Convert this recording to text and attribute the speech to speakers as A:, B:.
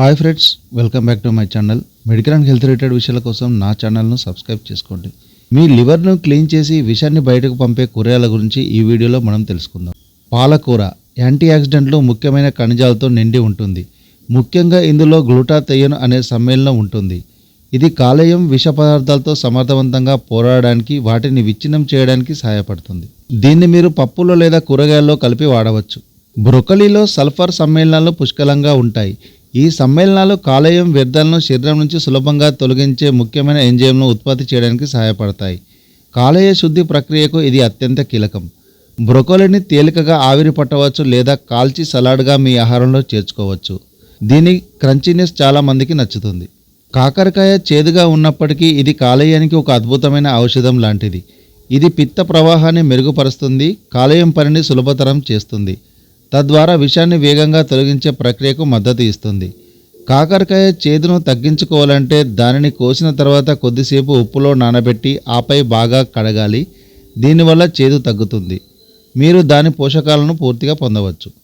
A: Hi friends welcome back to my channel medical and health related విషయాల కోసం నా ఛానల్ను సబ్స్క్రైబ్ చేసుకోండి. మీ లివర్ను క్లీన్ చేసి విషాన్ని బయటకు పంపే కూరగాయల గురించి ఈ వీడియోలో మనం తెలుసుకుందాం. పాలకూర యాంటీ ఆక్సిడెంట్లు ముఖ్యమైన ఖనిజాలతో నిండి ఉంటుంది. ముఖ్యంగా ఇందులో గ్లూటాథయోన్ అనే సమ్మేళనం ఉంటుంది. ఇది కాలేయం విష పదార్థాలతో సమర్థవంతంగా పోరాడడానికి వాటిని విచ్ఛిన్నం చేయడానికి సహాయపడుతుంది. దీన్ని మీరు పప్పులో లేదా కూరగాయల్లో కలిపి వాడవచ్చు. బ్రొకలీలో సల్ఫర్ సమ్మేళనాలు పుష్కలంగా ఉంటాయి. ఈ సమ్మేళనాలు కాలేయం వ్యర్థాలను శరీరం నుంచి సులభంగా తొలగించే ముఖ్యమైన ఎంజైమ్ను ఉత్పత్తి చేయడానికి సహాయపడతాయి. కాలేయ శుద్ధి ప్రక్రియకు ఇది అత్యంత కీలకం. బ్రొకోలిని తేలికగా ఆవిరి పట్టవచ్చు లేదా కాల్చి సలాడ్గా మీ ఆహారంలో చేర్చుకోవచ్చు. దీని క్రంచీనెస్ చాలా మందికి నచ్చుతుంది. కాకరకాయ చేదుగా ఉన్నప్పటికీ ఇది కాలేయానికి ఒక అద్భుతమైన ఔషధం లాంటిది. ఇది పిత్త ప్రవాహాన్ని మెరుగుపరుస్తుంది కాలేయం పనిని సులభతరం చేస్తుంది. తద్వారా విషాన్ని వేగంగా తొలగించే ప్రక్రియకు మద్దతు ఇస్తుంది. కాకరకాయ చేదును తగ్గించుకోవాలంటే దానిని కోసిన తర్వాత కొద్దిసేపు ఉప్పులో నానబెట్టి ఆపై బాగా కడగాలి. దీనివల్ల చేదు తగ్గుతుంది. మీరు దాని పోషకాలను పూర్తిగా పొందవచ్చు.